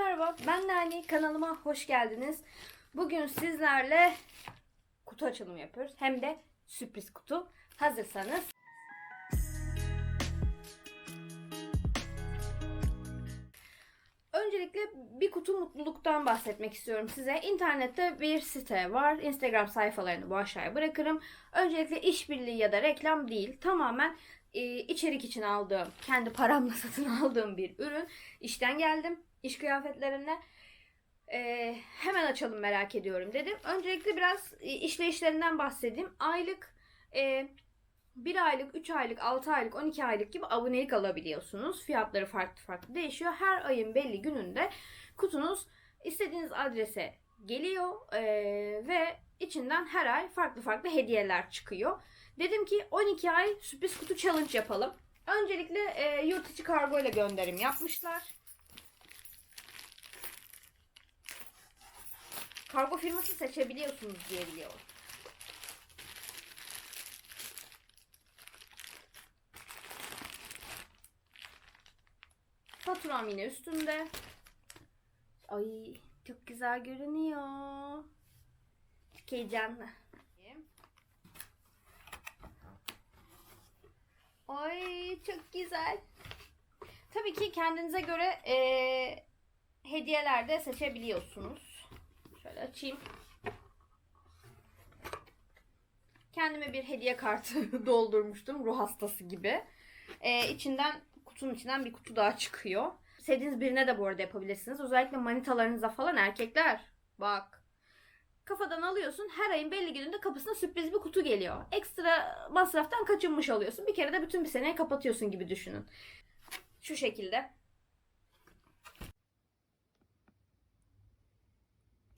merhaba. Ben Nani. Kanalıma hoş geldiniz. Bugün sizlerle kutu açılımı yapıyoruz. Hem de sürpriz kutu. Hazırsanız. Öncelikle bir kutu mutluluktan bahsetmek istiyorum size. İnternette bir site var. Instagram sayfalarını bu aşağıya bırakırım. Öncelikle işbirliği ya da reklam değil. Tamamen e, içerik için aldığım, kendi paramla satın aldığım bir ürün. İşten geldim. İş kıyafetlerine. E, hemen açalım merak ediyorum dedim. Öncelikle biraz e, işleyişlerinden bahsedeyim. Aylık e, 1 aylık, 3 aylık, 6 aylık, 12 aylık gibi abonelik alabiliyorsunuz. Fiyatları farklı farklı değişiyor. Her ayın belli gününde kutunuz istediğiniz adrese geliyor eee, ve içinden her ay farklı farklı hediyeler çıkıyor. Dedim ki 12 ay sürpriz kutu challenge yapalım. Öncelikle eee, yurt içi kargo ile gönderim yapmışlar. Kargo firması seçebiliyorsunuz diye biliyorum. Faturam yine üstünde. Ay çok güzel görünüyor. Çok heyecanlı. Ay çok güzel. Tabii ki kendinize göre eee hediyeler de seçebiliyorsunuz. Açayım. Kendime bir hediye kartı doldurmuştum ruh hastası gibi. Ee, içinden kutunun içinden bir kutu daha çıkıyor. Sevdiğiniz birine de bu arada yapabilirsiniz. Özellikle manitalarınıza falan erkekler. Bak. Kafadan alıyorsun. Her ayın belli gününde kapısına sürpriz bir kutu geliyor. Ekstra masraftan kaçınmış oluyorsun. Bir kere de bütün bir seneyi kapatıyorsun gibi düşünün. Şu şekilde.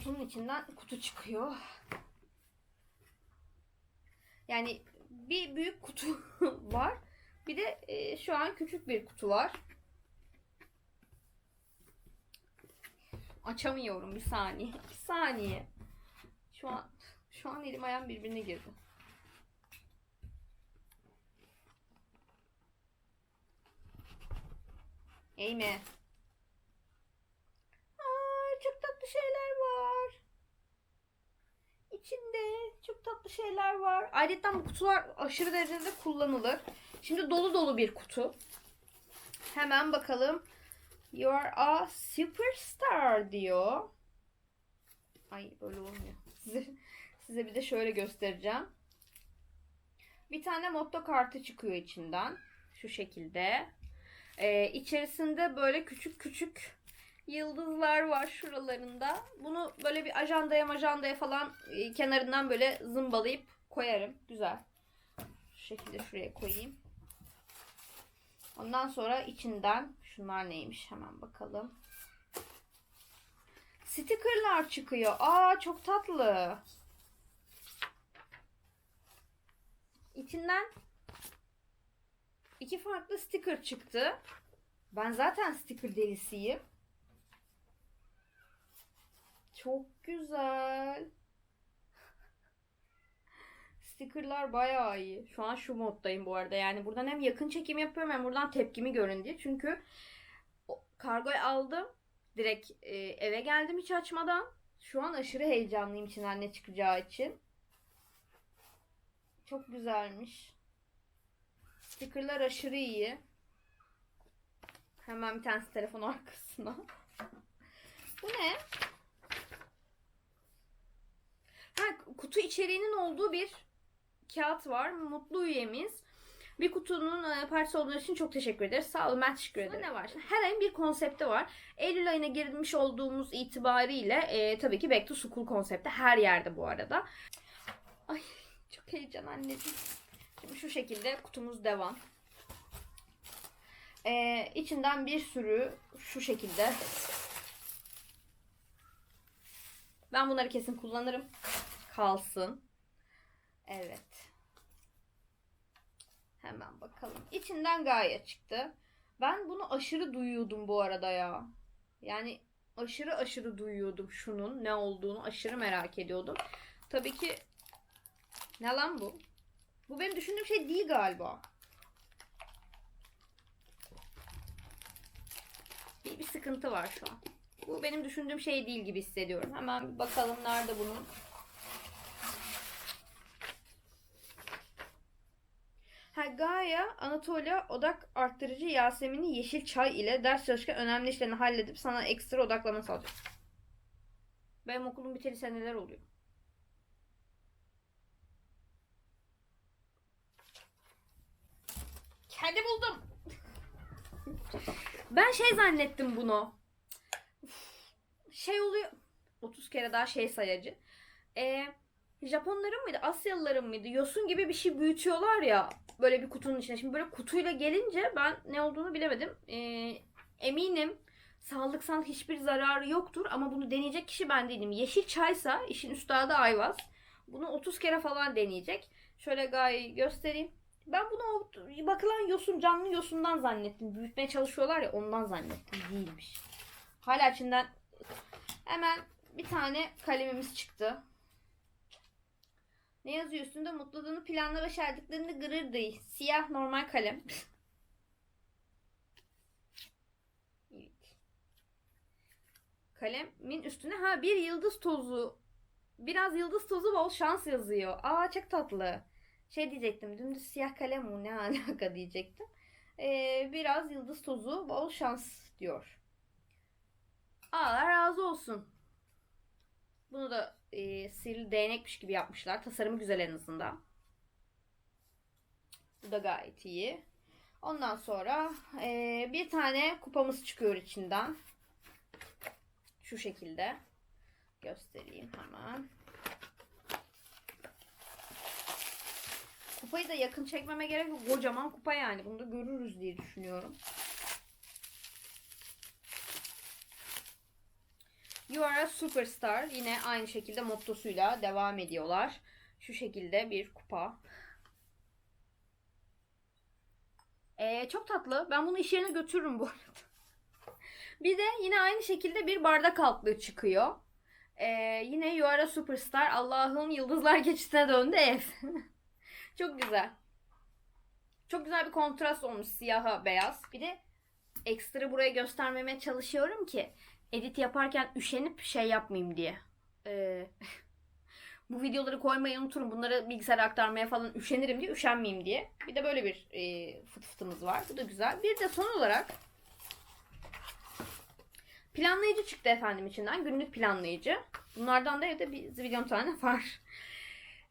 Kutunun içinden kutu çıkıyor. Yani bir büyük kutu var. Bir de e, şu an küçük bir kutu var. Açamıyorum bir saniye. Bir saniye. Şu an şu an elim ayağım birbirine girdi. Eğme. Aa, çok tatlı şeyler var. İçinde çok tatlı şeyler var. Ayrıca bu kutular aşırı derecede kullanılır. Şimdi dolu dolu bir kutu. Hemen bakalım. You are a superstar diyor. Ay böyle olmuyor. Size, size bir de şöyle göstereceğim. Bir tane motto kartı çıkıyor içinden. Şu şekilde. Ee, içerisinde böyle küçük küçük yıldızlar var şuralarında. Bunu böyle bir ajandaya majandaya falan e, kenarından böyle zımbalayıp koyarım. Güzel. Şu şekilde şuraya koyayım. Ondan sonra içinden şunlar neymiş hemen bakalım. Stickerlar çıkıyor. Aa çok tatlı. İçinden iki farklı sticker çıktı. Ben zaten sticker delisiyim. Çok güzel. Stickerlar bayağı iyi. Şu an şu moddayım bu arada. Yani buradan hem yakın çekim yapıyorum hem buradan tepkimi görün diye. Çünkü kargoyu aldım. Direkt e, eve geldim hiç açmadan. Şu an aşırı heyecanlıyım içinden ne çıkacağı için. Çok güzelmiş. Stickerlar aşırı iyi. Hemen bir tanesi telefon arkasına. Bu ne? Ha, kutu içeriğinin olduğu bir kağıt var. Mutlu üyemiz. Bir kutunun e, parçası olduğunuz için çok teşekkür ederiz. Sağ olun ben teşekkür ederim. Ne var? Her ayın bir konsepti var. Eylül ayına girmiş olduğumuz itibariyle e, tabii ki Back to School konsepti her yerde bu arada. Ay çok heyecan anneciğim. Şimdi şu şekilde kutumuz devam. E, içinden bir sürü şu şekilde ben bunları kesin kullanırım. Kalsın. Evet. Hemen bakalım. İçinden gaye çıktı. Ben bunu aşırı duyuyordum bu arada ya. Yani aşırı aşırı duyuyordum şunun ne olduğunu aşırı merak ediyordum. Tabii ki ne lan bu? Bu benim düşündüğüm şey değil galiba. Bir, bir sıkıntı var şu an. Bu benim düşündüğüm şey değil gibi hissediyorum. Hemen bakalım nerede bunun. Ha, Gaia, Anatolia odak arttırıcı Yasemin'i yeşil çay ile ders çalışırken önemli işlerini halledip sana ekstra odaklama sağlayacak. Benim okulum biteli seneler oluyor. Kendi buldum. Ben şey zannettim bunu. Şey oluyor. 30 kere daha şey sayacı. Ee, Japonların mıydı? Asyalıların mıydı? Yosun gibi bir şey büyütüyorlar ya. Böyle bir kutunun içine. Şimdi böyle kutuyla gelince ben ne olduğunu bilemedim. Ee, eminim sağlıksal hiçbir zararı yoktur. Ama bunu deneyecek kişi ben değilim. Yeşil çaysa işin üstadı Ayvaz. Bunu 30 kere falan deneyecek. Şöyle gayet göstereyim. Ben bunu bakılan yosun canlı yosundan zannettim. Büyütmeye çalışıyorlar ya ondan zannettim. Değilmiş. Hala içinden hemen bir tane kalemimiz çıktı. Ne yazıyor üstünde? Mutluluğunu planla başardıklarını gırır değil. Siyah normal kalem. evet. Kalemin üstüne ha bir yıldız tozu. Biraz yıldız tozu bol şans yazıyor. Aa çok tatlı. Şey diyecektim. Dümdüz siyah kalem mi ne alaka diyecektim. Ee, biraz yıldız tozu bol şans diyor. Allah razı olsun. Bunu da e, sihirli değnekmiş gibi yapmışlar. Tasarımı güzel en azından. Bu da gayet iyi. Ondan sonra e, bir tane kupamız çıkıyor içinden. Şu şekilde. Göstereyim hemen. Kupayı da yakın çekmeme gerek yok. Kocaman kupa yani. Bunu da görürüz diye düşünüyorum. You are a superstar. Yine aynı şekilde mottosuyla devam ediyorlar. Şu şekilde bir kupa. Ee, çok tatlı. Ben bunu iş yerine götürürüm bu arada. bir de yine aynı şekilde bir bardak altlığı çıkıyor. Ee, yine You are a superstar. Allah'ım yıldızlar geçişine döndü ev. çok güzel. Çok güzel bir kontrast olmuş siyaha beyaz. Bir de ekstra buraya göstermemeye çalışıyorum ki edit yaparken üşenip şey yapmayayım diye. Ee, bu videoları koymayı unuturum. Bunları bilgisayara aktarmaya falan üşenirim diye üşenmeyeyim diye. Bir de böyle bir e, fıt fıtımız var. Bu da güzel. Bir de son olarak planlayıcı çıktı efendim içinden. Günlük planlayıcı. Bunlardan da evde bir zilyon tane var.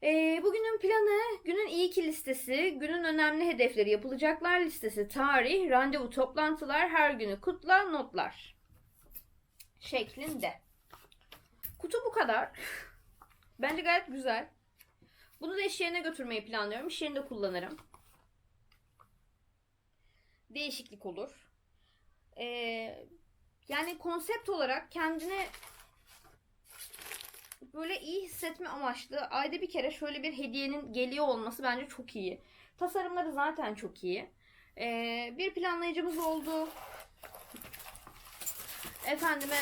Ee, bugünün planı, günün iyi ki listesi, günün önemli hedefleri, yapılacaklar listesi, tarih, randevu, toplantılar, her günü kutla, notlar şeklinde. Kutu bu kadar. Bence gayet güzel. Bunu da iş yerine götürmeyi planlıyorum. İş yerinde kullanırım. Değişiklik olur. Ee, yani konsept olarak kendine böyle iyi hissetme amaçlı ayda bir kere şöyle bir hediyenin geliyor olması bence çok iyi. Tasarımları zaten çok iyi. Ee, bir planlayıcımız oldu. Efendime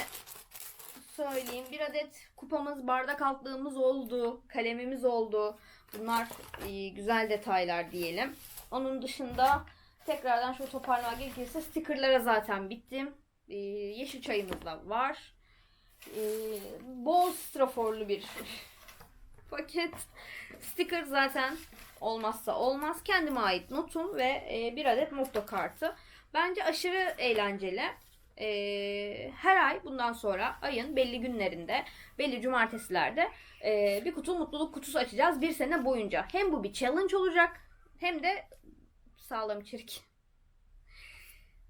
söyleyeyim. Bir adet kupamız, bardak altlığımız oldu. Kalemimiz oldu. Bunlar e, güzel detaylar diyelim. Onun dışında tekrardan şöyle toparlamak gerekirse stickerlara zaten bittim. E, yeşil çayımız da var. E, bol straforlu bir paket. Sticker zaten olmazsa olmaz. Kendime ait notum ve e, bir adet motto kartı. Bence aşırı eğlenceli. Ee, her ay bundan sonra ayın belli günlerinde, belli cumartesilerde e, bir kutu mutluluk kutusu açacağız bir sene boyunca. Hem bu bir challenge olacak hem de sağlam içerik.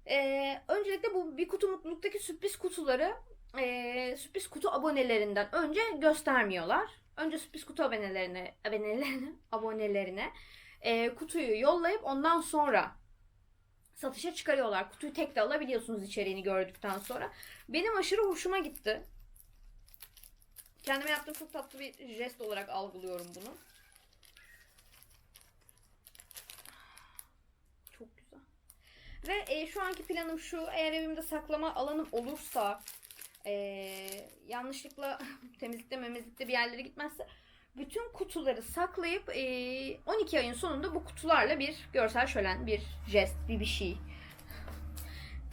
Ee, öncelikle bu bir kutu mutluluktaki sürpriz kutuları e, sürpriz kutu abonelerinden önce göstermiyorlar. Önce sürpriz kutu abonelerine, abonelerine, abonelerine e, kutuyu yollayıp ondan sonra satışa çıkarıyorlar. Kutuyu tek de alabiliyorsunuz içeriğini gördükten sonra. Benim aşırı hoşuma gitti. Kendime yaptığım çok tatlı bir jest olarak algılıyorum bunu. Çok güzel. Ve e, şu anki planım şu. Eğer evimde saklama alanım olursa e, yanlışlıkla temizlikte memizlikte bir yerlere gitmezse bütün kutuları saklayıp e, 12 ayın sonunda bu kutularla bir görsel şölen, bir jest, bir bir şey.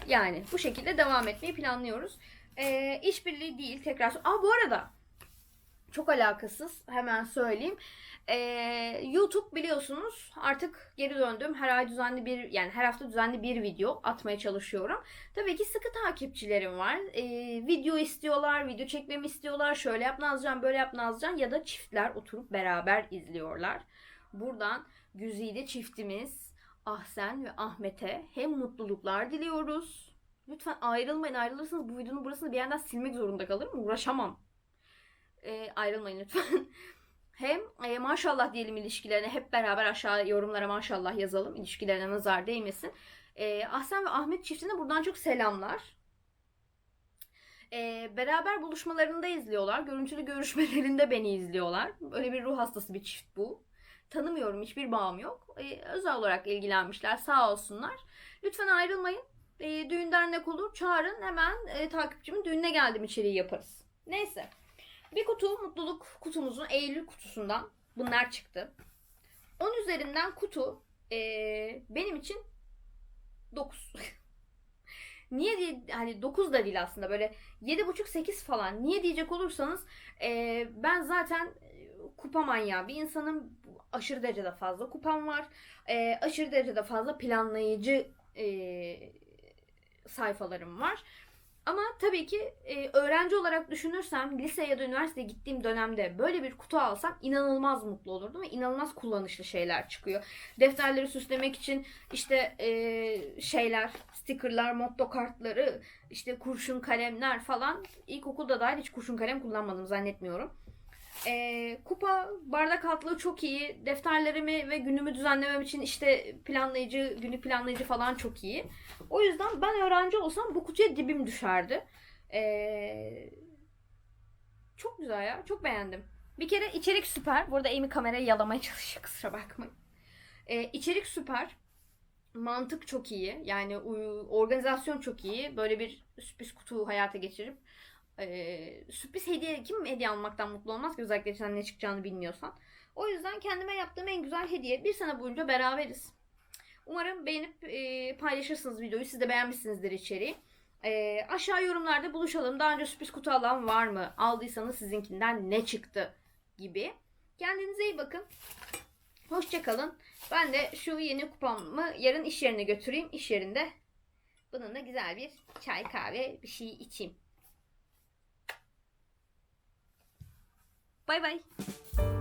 Yani bu şekilde devam etmeyi planlıyoruz. Ee, işbirliği değil tekrar. Aa bu arada çok alakasız hemen söyleyeyim. Ee, YouTube biliyorsunuz artık geri döndüm. Her ay düzenli bir yani her hafta düzenli bir video atmaya çalışıyorum. Tabii ki sıkı takipçilerim var. Ee, video istiyorlar, video çekmemi istiyorlar. Şöyle yap Nazcan, böyle yap Nazcan ya da çiftler oturup beraber izliyorlar. Buradan Güzide çiftimiz Ahsen ve Ahmet'e hem mutluluklar diliyoruz. Lütfen ayrılmayın. Ayrılırsanız bu videonun burasını bir yerden silmek zorunda kalırım. Uğraşamam. Ee, ayrılmayın lütfen. Hem e, maşallah diyelim ilişkilerine hep beraber aşağı yorumlara maşallah yazalım. İlişkilerine nazar değmesin. Ee, Ahsen ve Ahmet çiftine buradan çok selamlar. Ee, beraber buluşmalarında izliyorlar. Görüntülü görüşmelerinde beni izliyorlar. Öyle bir ruh hastası bir çift bu. Tanımıyorum hiçbir bağım yok. Ee, özel olarak ilgilenmişler sağ olsunlar. Lütfen ayrılmayın. Ee, düğün dernek olur çağırın hemen e, takipçimin düğününe geldim içeriği yaparız. Neyse. Bir kutu mutluluk kutumuzun Eylül kutusundan bunlar çıktı. 10 üzerinden kutu ee, benim için 9. Niye diye hani 9 da değil aslında böyle 7,5-8 falan. Niye diyecek olursanız ee, ben zaten e, kupa manyağı bir insanım. Aşırı derecede fazla kupam var. Ee, aşırı derecede fazla planlayıcı ee, sayfalarım var. Ama tabii ki e, öğrenci olarak düşünürsem lise ya da üniversiteye gittiğim dönemde böyle bir kutu alsam inanılmaz mutlu olurdum ve inanılmaz kullanışlı şeyler çıkıyor. Defterleri süslemek için işte e, şeyler, stickerlar, motto kartları, işte kurşun kalemler falan. İlkokulda dahil hiç kurşun kalem kullanmadım zannetmiyorum. E, kupa bardak altlığı çok iyi. Defterlerimi ve günümü düzenlemem için işte planlayıcı, günlük planlayıcı falan çok iyi. O yüzden ben öğrenci olsam bu kutuya dibim düşerdi. Ee, çok güzel ya. Çok beğendim. Bir kere içerik süper. Burada Amy kamerayı yalamaya çalışıyor. Kusura bakmayın. Ee, içerik süper. Mantık çok iyi. Yani organizasyon çok iyi. Böyle bir sürpriz kutu hayata geçirip ee, sürpriz hediye kim hediye almaktan mutlu olmaz ki özellikle sen ne çıkacağını bilmiyorsan. O yüzden kendime yaptığım en güzel hediye. Bir sene boyunca beraberiz. Umarım beğenip e, paylaşırsınız videoyu. Siz de beğenmişsinizdir içeriği. E, aşağı yorumlarda buluşalım. Daha önce sürpriz kutu alan var mı? Aldıysanız sizinkinden ne çıktı? Gibi. Kendinize iyi bakın. Hoşçakalın. Ben de şu yeni kupamı yarın iş yerine götüreyim. İş yerinde bununla güzel bir çay kahve bir şey içeyim. Bay bay.